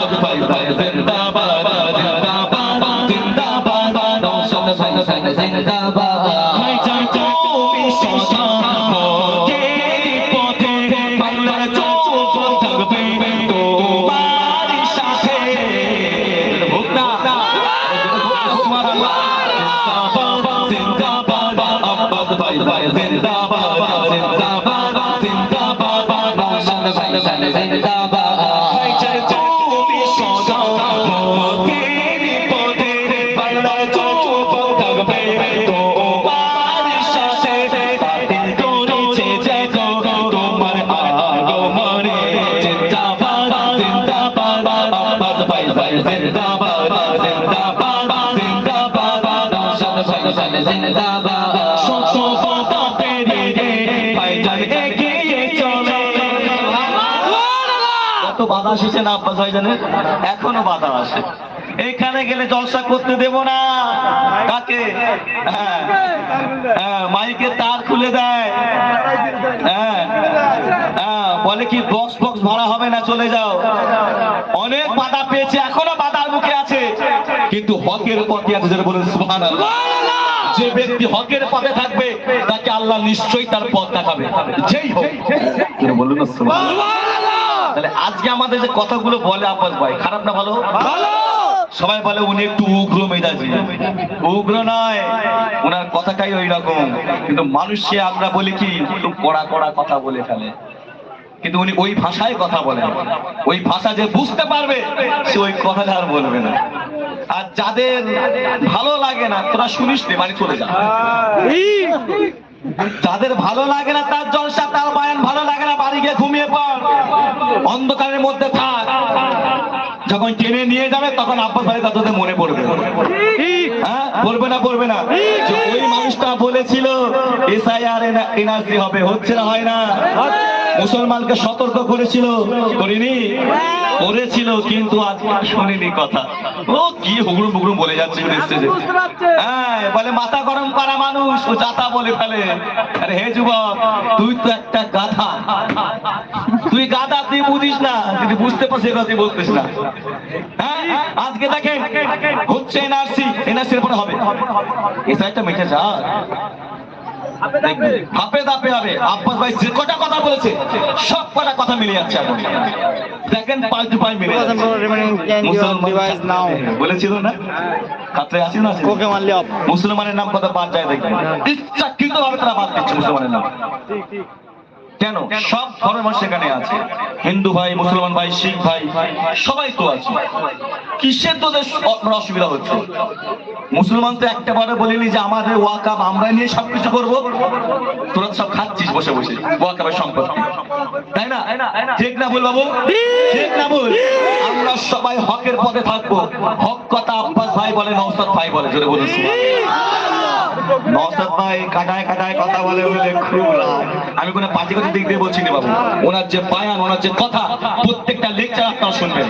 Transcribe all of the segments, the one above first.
ভাই বাধা এখনও বাধা গেলে জলসা করতে না। কাকে? হ্যাঁ। হ্যাঁ তার খুলে দেয়। হ্যাঁ। বলে কি বক্স বক্স ভাড়া হবে না, চলে যাও। অনেক বাধা পেয়েছে, এখনও আছে কিন্তু হকের পথে আছে যেটা বলেন সুবহানাল্লাহ। যে ব্যক্তি হকের পথে থাকবে তাকে আল্লাহ নিশ্চয়ই তার পথ দেখাবে। যেই হোক। বলুন না সুবহানাল্লাহ। তাহলে আজকে আমাদের যে কথাগুলো বলে আব্বাস ভাই খারাপ না ভালো? সবাই বলে উনি একটু উগ্র মেজাজি উগ্র নয়। ওনার কথাটাই ওই রকম। কিন্তু মানুষকে আমরা বলি কি একটু কড়া কড়া কথা বলে ফেলে। কিন্তু উনি ওই ভাষায় কথা বলেন। ওই ভাষা যে বুঝতে পারবে সে ওই কথাটা আর বলবে না। আর যাদের ভালো লাগে না, তোরা শুনিস বাড়ি চলে যা। যাদের ভালো লাগে না, তার জলসা, তার বায়ান, ভালো লাগে না, বাড়ি গিয়ে ঘুমিয়ে পড়। অন্ধকারের মধ্যে থাক। যখন টেনে নিয়ে যাবে, তখন আব্বাস ভাই তাদের মনে পড়বে। হ্যাঁ? পড়বে না পড়বে না। ওই মানুষটা বলেছিল, এসআইআর এনআরসি হবে। হচ্ছে না, হয় না। মুসলমানকে সতর্ক করেছিল করিনি? করেছিল কিন্তু আজ শুনিনি কথা। ও কি হুগড়ুম বুগড়ুম বলে যাচ্ছে হ্যাঁ বলে মাথা গরম করা মানুষ ও যাতা বলে ফেলে। আরে হে যুবক তুই তো একটা গাধা। তুই গাধা তুই বুঝিস না যদি বুঝতে পারছিস এ কথা তুই বলতিস না। হ্যাঁ আজকে দেখেন হচ্ছে এনআরসি এনআরসি এর পরে হবে। এই সাইডটা মিটে যা। ধাপে ধাপে হবে। আব্বাস ভাই যে কটা কথা বলেছে সব কটা কথা মিলে যাচ্ছে এখন। দেখেন পাঁচ টু পাঁচ মিলে? বলেছিল না? কাতরে আছে না? কোকে মারলে অফ মুসলমানের নাম কথা বাদ যায় দেখবেন। ইচ্ছাকৃত ভাবে তারা বাদ দিচ্ছে মুসলমানের নাম। কেন? সব ধর্মের সেখানে আছে। হিন্দু ভাই, মুসলমান ভাই, শিখ ভাই, সবাই তো আছে। কিসের তোদের আপনার অসুবিধা হচ্ছে? মুসলমান তো একটা বারে বলিনি যে আমাদের ওয়াকাব আমরা নিয়ে সবকিছু করব। তোরা সব খাচ্ছিস বসে বসে। ওয়াকাবের সম্পত্তি। তাই না? ঠিক না বল বাবু? ঠিক না বল আমরা সবাই হকের পথে থাকব। হক কথা আব্বাস ভাই বলে নৌসাদ ভাই বলে জোরে বলুন নওসাদ ভাই কাটায় কাটায় কথা বলে বলে খুব রাগ। আমি কোনো পার্টিগত দিক দিয়ে বলছি না বাবু। ওনার যে বায়ান ওনার যে কথা প্রত্যেকটা লেকচার আপনারা শুনবেন।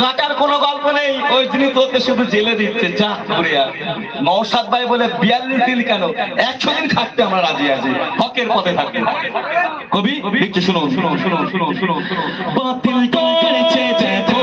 কাটার কোনো গল্প নেই। ওই তিনি তোকে শুধু জেলে দিচ্ছে যা ঘুরে আর। নওসাদ ভাই বলে বিয়াল্লিশ দিন কেন? একশো দিন থাকতে আমরা রাজি আছি। হকের পথে থাকতে কবি একটু শুনুন। শুনুন শুনুন শুনুন শুনুন বাতিল করেছে দেখো।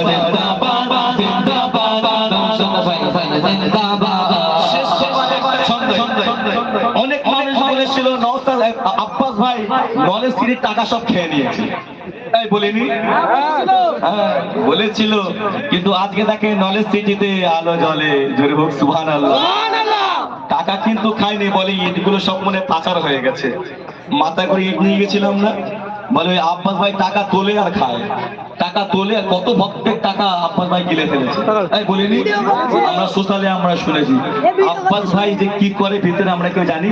অনেক মানুষ বলেছিল আব্বাস ভাই নলেজ টাকা সব খেয়ে নিয়েছে তাই বলিনি হ্যাঁ, বলেছিল কিন্তু আজকে তাকে নলেজ সিটিতে আলো জ্বলে জোরে হোক সুবহান টাকা কিন্তু খাইনি বলে ইটগুলো সব মনে পাচার হয়ে গেছে মাথা করে ইট নিয়ে গেছিলাম না বলে আব্বাস ভাই টাকা তোলে আর খায়। টাকা তোলে আর কত ভক্তের টাকা আব্বাস ভাই গিলে ফেলেছে? তাই বলিনি আমরা সোশ্যালে আমরা শুনেছি। আব্বাস ভাই যে কি করে ভিতরে আমরা কেউ জানি?